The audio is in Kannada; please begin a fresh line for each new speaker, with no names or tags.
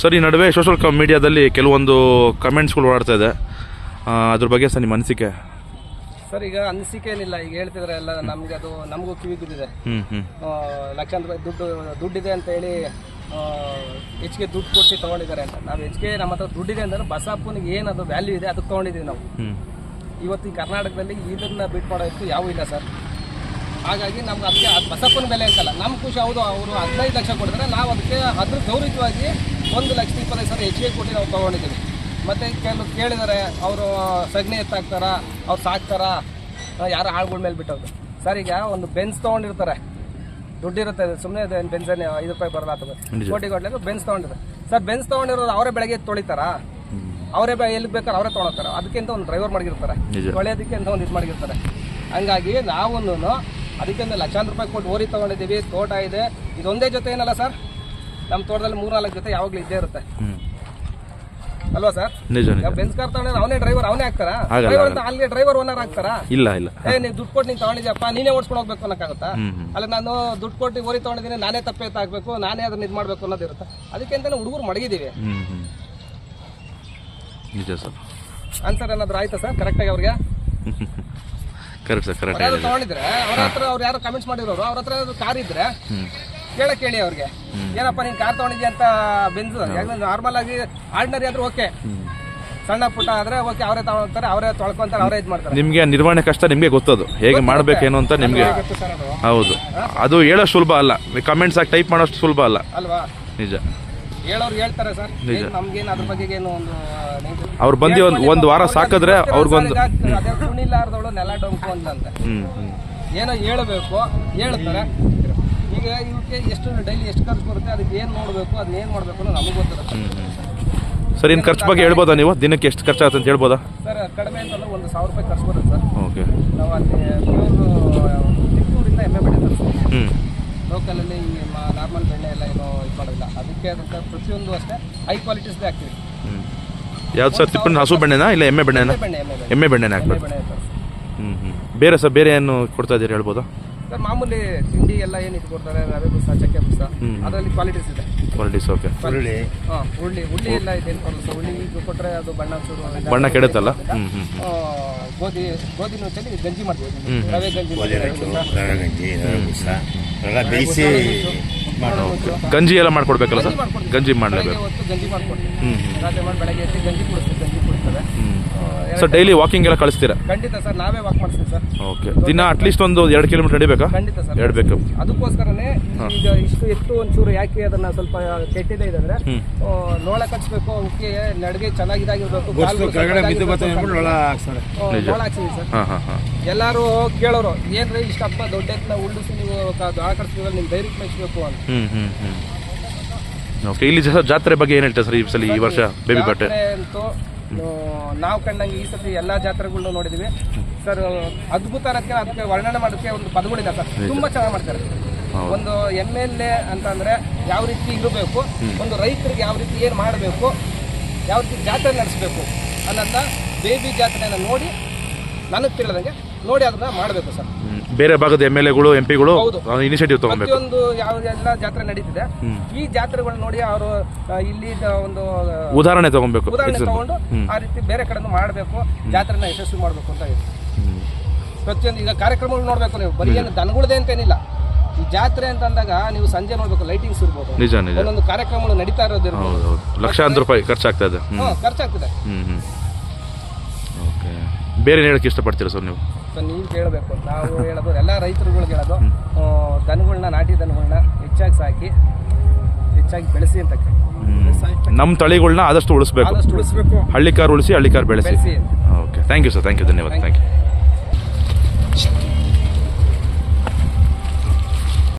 ಸರ್ ಈ ನಡುವೆ ಸೋಷಲ್ ಕ ಮೀಡಿಯಾದಲ್ಲಿ ಕೆಲವೊಂದು ಕಮೆಂಟ್ಸ್ಗಳು ಓಡಾಡ್ತಾ ಇದೆ. ಅದ್ರ ಬಗ್ಗೆ ಸರ್ ನಿಮ್ಮ ಅನಿಸಿಕೆ?
ಸರ್ ಈಗ ಅನಿಸಿಕೆ ಏನಿಲ್ಲ. ಈಗ ಹೇಳ್ತಿದ್ರೆ ಎಲ್ಲ ನಮ್ಗೆ ಅದು ನಮಗೂ ಕಿವಿ ಬಿದ್ದಿದೆ. ಲಕ್ಷಾಂತರ ರೂಪಾಯಿ ದುಡ್ಡು ದುಡ್ಡಿದೆ ಅಂತ ಹೇಳಿ ಹೆಚ್ಚಿಗೆ ದುಡ್ಡು ಕೊಟ್ಟು ತಗೊಂಡಿದ್ದಾರೆ ಅಂತ. ನಾವು ಹೆಚ್ಚಿಗೆ ನಮ್ಮ ಹತ್ರ ದುಡ್ಡಿದೆ ಅಂದ್ರೆ ಬಸಪ್ಪನಿಗೆ ಏನು ಅದು ವ್ಯಾಲ್ಯೂ ಇದೆ ಅದಕ್ಕೆ ತಗೊಂಡಿದ್ದೀವಿ ನಾವು. ಇವತ್ತು ಈ ಕರ್ನಾಟಕದಲ್ಲಿ ಇದನ್ನ ಬಿಟ್ಟು ಮಾಡೋದಕ್ಕೆ ಯಾವೂ ಇಲ್ಲ ಸರ್. ಹಾಗಾಗಿ ನಮ್ಗೆ ಅದಕ್ಕೆ ಅದು ಬಸಪ್ಪನ ಬೆಲೆ ಅಂತಲ್ಲ ನಮ್ಮ ಖುಷಿ ಹೌದು ಅವರು ಹದಿನೈದು ಲಕ್ಷ ಕೊಡ್ತಾರೆ ನಾವು ಅದಕ್ಕೆ ಅದ್ರ ಗೌರವವಾಗಿ ಒಂದು ಲಕ್ಷದ ಇಪ್ಪತ್ತೈದು ಸಾವಿರ ಹೆಚ್ಚಿಗೆ ಕೊಟ್ಟು ನಾವು ತೊಗೊಂಡಿದ್ದೀವಿ. ಮತ್ತು ಕೆಲವು ಕೇಳಿದರೆ ಅವರು ಸಗಣಿ ಎತ್ತಾಕ್ತಾರ ಅವ್ರು ಸಾಕ್ತಾರ ಯಾರು ಆಳುಗಳ ಮೇಲೆ ಬಿಟ್ಟವ್ರು. ಸರ್ ಈಗ ಒಂದು ಬೆನ್ಸ್ ತೊಗೊಂಡಿರ್ತಾರೆ. ದುಡ್ಡಿರುತ್ತೆ ಸುಮ್ಮನೆ ಬೆನ್ಸಲ್ಲಿ ಐದು ರೂಪಾಯಿ ಬರಲ್ಲ ಅಥವಾ. ಕೋಟಿ ಕೊಡ್ಲಿಕ್ಕೆ ಬೆನ್ಸ್ ತೊಗೊಂಡಿರ್ತಾರೆ ಸರ್ ಬೆನ್ಸ್ ತೊಗೊಂಡಿರೋದು ಅವರೇ ಬೆಳಗ್ಗೆ ತೊಳಿತಾರಾ? ಅವರೇ ಬೆ ಎಲ್ಲಿಗೆ ಬೇಕಾದ್ರೆ ಅವರೇ ತೊಗೊಳ್ತಾರೆ ಅದಕ್ಕಿಂತ ಒಂದು ಡ್ರೈವರ್ ಮಾಡಿರ್ತಾರೆ. ತೊಳೆಯೋದಕ್ಕೆ ಅಂತ ಒಂದು ಇದು ಮಾಡಿರ್ತಾರೆ. ಹಂಗಾಗಿ ನಾವು ಅದಕ್ಕೆ ಒಂದು ಲಕ್ಷಾಂತರ ರೂಪಾಯಿ ಕೊಟ್ಟು ಓರಿ ತೊಗೊಂಡಿದ್ದೀವಿ. ತೋಟ ಇದೆ. ಇದೊಂದೇ ಜೊತೆ ಏನಲ್ಲ ಸರ್? ನಮ್ಮ ತೋಟದಲ್ಲಿ ಮೂರ್ನಾಲ್ಕು ಜೊತೆ ಯಾವಾಗಲೂ ಇದ್ದೇ ಇರುತ್ತೆ. ಅಲ್ವಾ ಸರ್? ಬೆನ್ಸ್ ಕಾರ್ ತಗೊಂಡ್ರೆ ಅವನೇ ಡ್ರೈವರ್ ಅವನೇ ಆಗ್ತಾರಾ ಡ್ರೈವರ್ ಅಂತ ಅಲ್ಲಿ ಡ್ರೈವರ್ ಓನರ್ ಆಗ್ತಾರಾ
ಇಲ್ಲ ಇಲ್ಲ.
ಏ ನೀವು ದುಡ್ಡು ಕೊಟ್ಟು ನೀನು ತಗೊಂಡಿದ್ಯಪ್ಪ ನೀನೇ ಓಡಿಸ್ಕೊಂಡು ಹೋಗ್ಬೇಕು ಅನ್ನೋಕ್ಕಾಗುತ್ತಾ? ಅಲ್ಲ ನಾನು ದುಡ್ಡು ಕೊಟ್ಟು ಓರಿ ತಗೊಂಡಿದ್ದೀನಿ ನಾನೇ ತಪ್ಪೆ ಹಾಕ್ಬೇಕು ನಾನೇ ಅದನ್ನ ಇದು ಮಾಡಬೇಕು ಅನ್ನೋದಿರುತ್ತೆ ಅದಕ್ಕೆ ಅಂತಾನೆ ಹುಡುಗರು ಮಡಗಿದ್ದೀವಿ.
ನಿಜ ಸರ್.
ಆನ್ಸರ್ ಏನಾದ್ರು ಆಯ್ತಾ ಸರ್? ಕರೆಕ್ಟಾಗಿ ಅವ್ರಿಗೆ?
ಕರೆಕ್ಟ್ ಸರ್ ಕರೆಕ್ಟ್
ಯಾರು ತಗೊಂಡಿದ್ರೆ ಅವ್ರ ಹತ್ರ ಅವ್ರು ಯಾರು ಕಮೆಂಟ್ಸ್ ಮಾಡಿರೋರು ಅವ್ರ ಹತ್ರ ಕಾರ್ ಇದ್ರೆ ಕೇಳಕ್ ಹೇಳಿ ಅವ್ರಿಗೆ. ಏನಪ್ಪ ನೀನ್ ಕಾರ್ ತಗೊಂಡಿದ್ಯಾ ಅಂತ ಬೆಂದು ಯಾಕಂದ್ರೆ ನಾರ್ಮಲ್ ಆಗಿ ಆರ್ಡಿನರಿ ಆದ್ರೆ ಓಕೆ ಸಣ್ಣ ಪುಟ್ಟ ಆದ್ರೆ ಓಕೆ ಅವರೇ ತಗೊಳ್ತಾರೆ ಅವರೇ ತೊಳ್ಕೊಂತಾರೆ ಅವರೇ ಇದು ಮಾಡ್ತಾರೆ.
ನಿಮಗೆ ನಿರ್ವಹಣೆ ಕಷ್ಟ ನಿಮಗೆ ಗೊತ್ತದು. ಹೇಗೆ ಮಾಡಬೇಕೇನು ಅಂತ ನಿಮಗೆ ಹೌದು. ಅದು ಹೇಳೋ ಸುಲಭ ಅಲ್ಲ. ಕಮೆಂಟ್ಸ್ ಆಗಿ ಟೈಪ್ ಮಾಡೋಷ್ಟು ಸುಲಭ ಅಲ್ಲ.
ಅಲ್ವಾ?
ನಿಜ.
ಹೇಳೋರು ಹೇಳ್ತಾರೆ ಸರ್. ನಮ್ಗೇನು ಅದ್ರ ಬಗ್ಗೆ ಏನು ಒಂದು
ಅವ್ರು ಬಂದು ಒಂದು ಒಂದು ವಾರ ಸಾಕಿದ್ರೆ ಅವ್ರಿಗೊಂದು
ಅದೇ ಕುಣಿಲಾರ್ದವಳು ನೆಲ ಡೊಂಕು ಅಂದಂತೆ
ಹ್ಞೂ ಹ್ಞೂ
ಏನೋ ಹೇಳಬೇಕು ಹೇಳ್ತಾರೆ. ಈಗ ಇವಕ್ಕೆ ಎಷ್ಟು ಡೈಲಿ ಎಷ್ಟು ಖರ್ಚು ಬರುತ್ತೆ ಅದಕ್ಕೆ ಏನು ನೋಡಬೇಕು ಅದನ್ನ ಏನು ಮಾಡಬೇಕು ಅನ್ನೋ ನಮಗೆ ಗೊತ್ತಿರುತ್ತೆ.
ಸರ್ ಖರ್ಚು ಬಗ್ಗೆ ಹೇಳ್ಬೋದಾ ನೀವು? ದಿನಕ್ಕೆ ಎಷ್ಟು ಖರ್ಚಾಗುತ್ತೆ ಅಂತ ಹೇಳ್ಬೋದಾ?
ಸರ್ ಕಡಿಮೆ ಅಂತಂದ್ರೆ ಒಂದು ಸಾವಿರ ರೂಪಾಯಿ ಖರ್ಚು ಬರುತ್ತೆ ಸರ್.
ಓಕೆ.
ನಾವು ಅಲ್ಲಿ ಪ್ಯೂರ್ ತಿಪ್ಪೂರಿಂದ ಎಮ್ಮೆ ಬೆಳೆ
ಹ್ಞೂ
ಲೋಕಲಲ್ಲಿ ಈ ನಾರ್ಮಲ್ ಬೆಣ್ಣೆ ಎಲ್ಲ ಏನೋ ಇದು ಮಾಡೋದಿಲ್ಲ. ಅದಕ್ಕೆ ಆದಂಥ ಪ್ರತಿಯೊಂದು ಅಷ್ಟೇ ಹೈ ಕ್ವಾಲಿಟೀಸ್ದೇ ಹಾಕ್ತೀವಿ.
ಯಾವ್ದು ಸರ್ ತಿಪ್ಪಣ್ಣ ಹಸು ಬೆಣ್ಣೆನಾ ಇಲ್ಲ ಎಮ್ಮೆ ಬೆಣ್ಣೆನಾ?
ಎಮ್ಮೆ
ಬೆಣ್ಣೆನಾ ಹಾಕ್ಬೇಕು. ಹ್ಞೂ ಹ್ಞೂ ಬೇರೆ ಸರ್ ಬೇರೆ ಏನು ಕೊಡ್ತಾ ಇದ್ದೀರಿ ಹೇಳ್ಬೋದಾ?
ಸರ್ ಮಾಮೂಲಿ ತಿಂಡಿ ಎಲ್ಲ ಏನು ಇದು ಕೊಡ್ತಾರೆ? ರವೆ ಬುಸ ಚಕ್ಕೆ ಬುಸ ಅದರಲ್ಲಿ ಕ್ವಾಲಿಟೀಸ್ ಇದೆ.
ಕ್ವಾಲಿಟೀಸ್ ಓಕೆ
ಹುರುಳಿ.
ಹಾಂ ಹುರುಳಿ. ಉಳ್ಳಿ ಎಲ್ಲ ಇದೇನು ಕೊಡಲ್ಲ ಸರ್ ಇದು ಕೊಟ್ಟರೆ ಅದು ಬಣ್ಣ ಚೂರು
ಬಣ್ಣ ಕೆಡುತ್ತಲ್ಲ?
ಆ, ಗೋಧಿ ಗೋಧಿ ನುಚ್ಚಲ್ಲಿ ಗಂಜಿ ಮಾಡ್ತೀವಿ. ರವೆ ಗಂಜಿ
ಗೋಧಿ. ರವೆ ಗಂಜಿ ರವೆ ಬೂಸ ಎಲ್ಲ ಬೇಯಿಸಿ
ಗಂಜಿ ಎಲ್ಲ ಮಾಡ್ಕೊಡ್ಬೇಕಲ್ಲ
ಗಂಜಿ
ಸರ್ ಗಂಜಿ
ಮಾಡ್ಲೇಬೇಕು.
ಮಾಡಲೇಬೇಕು
ಹೊತ್ತು ಗಂಜಿ ಮಾಡ್ಕೊಡ್ತೀವಿ. ರಾತ್ರಿ ಮಾಡಿ ಬೆಳಗ್ಗೆ ಎದ್ದು ಗಂಜಿ ಕುಡಿಸ್ತೀವಿ. ಗಂಜಿ ಆ,
ಸರ್ ಡೈಲಿ ವಾಕಿಂಗ್ ಎಲ್ಲ ಕಳಿಸ್ತೀರಾ?
ಖಂಡಿತ ಸರ್ ನಾವೇ ವಾಕ್ ಮಾಡಿಸ್ತೀವಿ ಸರ್.
ಓಕೆ ದಿನ ಅಟ್ಲೀಸ್ಟ್ ಒಂದು ಎರಡು ಕಿಲೋಮೀಟರ್ ನಡಿಬೇಕಾ
ಖಂಡಿತ ಸರ್.
ಎಡಬೇಕು ಬೇಕು
ಅದಕ್ಕೋಸ್ಕರನೇ ಈಗ ಇಷ್ಟು ಎತ್ತು ಒಂಚೂರು ಯಾಕೆ ಅದನ್ನ ಸ್ವಲ್ಪ ಕೆಟ್ಟಿದೆ ಇದಂದ್ರೆ ನೋಳ ಕಚ್ಬೇಕು ಅವಕ್ಕೆ ನಡಿಗೆ ಚೆನ್ನಾಗಿದಾಗಿರ್ಬೇಕು ನೋಳ ಹಾಕ್ಸಿದೀವಿ ಸರ್.
ಹಾಂ ಹಾಂ ಹಾಂ.
ಎಲ್ಲರೂ ಕೇಳೋರು ಏನ್ರಿ ಇಷ್ಟಪ್ಪ ದೊಡ್ಡ ಎತ್ತನ ಉಳ್ಳಿಸಿ ನೀವು ಆಕರ್ಸ್ತೀವಲ್ಲ ನಿಮ್ ಧೈರ್ಯಕ್ಕೆ ಮೆಚ್ಚಬೇಕು ಅಂತ.
ಹ್ಞೂ ಹ್ಞೂ ಹ್ಞೂ ಓಕೆ ಇಲ್ಲಿ ಜಾತ್ರೆ ಬಗ್ಗೆ ಏನು ಹೇಳ್ತಾರೆ ಸರ್ ಈ ಸಲ ಈ ವರ್ಷ ಬೇಬಿ ಬಟ್ಟೆ
ಅಂತೂ ನಾವು ಕಂಡಂಗೆ ಈ ಸತಿ ಎಲ್ಲ ಜಾತ್ರೆಗಳನ್ನ ನೋಡಿದೀವಿ. ಸರ್ ಅದ್ಭುತ ಅನ್ನೋಕ್ಕೆ ಅದಕ್ಕೆ ವರ್ಣನೆ ಮಾಡೋಕ್ಕೆ ಒಂದು ಪದಗಳಿದೆ ಸರ್. ತುಂಬಾ ಚೆನ್ನಾಗಿ ಮಾಡ್ತಾರೆ. ಒಂದು ಎಂ ಎಲ್ ಎ ಅಂತಂದ್ರೆ ಯಾವ ರೀತಿ ಇರಬೇಕು ಒಂದು ರೈತರಿಗೆ ಯಾವ ರೀತಿ ಏನು ಮಾಡಬೇಕು ಯಾವ ರೀತಿ ಜಾತ್ರೆ ನಡೆಸಬೇಕು ಅನ್ನೋದನ್ನ ಬೇಬಿ ಜಾತ್ರೆಯನ್ನು ನೋಡಿ ನನಗೆ ತಿಳಿದಂಗೆ ನೋಡಿ ಅದನ್ನ ಮಾಡಬೇಕು ಸರ್.
ಬೇರೆ ಭಾಗದ ಎಂ ಎಲ್ ಎಗಳು ಎಂ ಪಿಗಳು
ಹೌದು.
ಇನಿಷಿಯೇಟಿವ್ ತಗೊಬೇಕು.
ಪ್ರತಿಯೊಂದು ಯಾವ ಎಲ್ಲ ಜಾತ್ರೆ ನಡೀತಿದೆ. ಈ ಜಾತ್ರೆಗಳನ್ನ ನೋಡಿ ಅವರು ಇಲ್ಲಿ ಒಂದು
ಉದಾಹರಣೆ ತಗೊಬೇಕು.
ಉದಾಹರಣೆ ತಗೊಂಡು ಆ ರೀತಿ ಬೇರೆ ಕಡೆನೂ ಮಾಡಬೇಕು ಜಾತ್ರೆನ ಯಶಸ್ವಿ ಮಾಡಬೇಕು ಅಂತ ಇದೆ
ಹ್ಮ್.
ಪ್ರತಿಯೊಂದು ಈಗ ಕಾರ್ಯಕ್ರಮಗಳು ನೋಡಬೇಕು ನೀವು. ಬರೀ ಏನು ದನಗಳದೇ ಅಂತೇನಿಲ್ಲ ಈ ಜಾತ್ರೆ ಅಂತ ಅಂದಾಗ ನೀವು ಸಂಜೆ ನೋಡ್ಬೇಕು ಲೈಟಿಂಗ್ಸ್ ಇರ್ಬೋದು.
ನಿಜ ನಿಜ.
ಒಂದೊಂದು ಕಾರ್ಯಕ್ರಮಗಳು ನಡೀತಾ ಇರೋದಿರ್ಬೋದು.
ಹೌದು ಹೌದು ಲಕ್ಷಾಂತರ ರೂಪಾಯಿ ಖರ್ಚಾಗ್ತದೆ ಇದೆ. ಹ್ಞೂ
ಹ್ಞೂ ಖರ್ಚಾಗ್ತದೆ.
ಓಕೆ ಬೇರೆ ಹೇಳಕ್ಕೆ ಇಷ್ಟಪಡ್ತೀರಾ ಸರ್ ನೀವು?
ಸೊ ನೀವು ಕೇಳಬೇಕು. ನಾವು ಹೇಳೋದು ಎಲ್ಲ ರೈತರುಗಳಿಗೆ ಹೇಳೋದು ದನಗಳನ್ನ ನಾಟಿ ದನಗಳನ್ನ ಹೆಚ್ಚಾಗಿ ಸಾಕಿ ಹೆಚ್ಚಾಗಿ ಬೆಳೆಸಿ ಅಂತ
ನಮ್ಮ ತಳಿಗಳನ್ನ ಆದಷ್ಟು ಉಳಿಸ್ಬೇಕು.
ಆದಷ್ಟು ಉಳಿಸ್ಬೇಕು.
ಹಳ್ಳಿಕಾರ್ ಉಳಿಸಿ ಹಳ್ಳಿ ಕಾರ್ ಬೆಳೆಸಿ
ಬೆಳೆಸಿ
okay thank you sir thank you ಧನ್ಯವಾದ. Thank you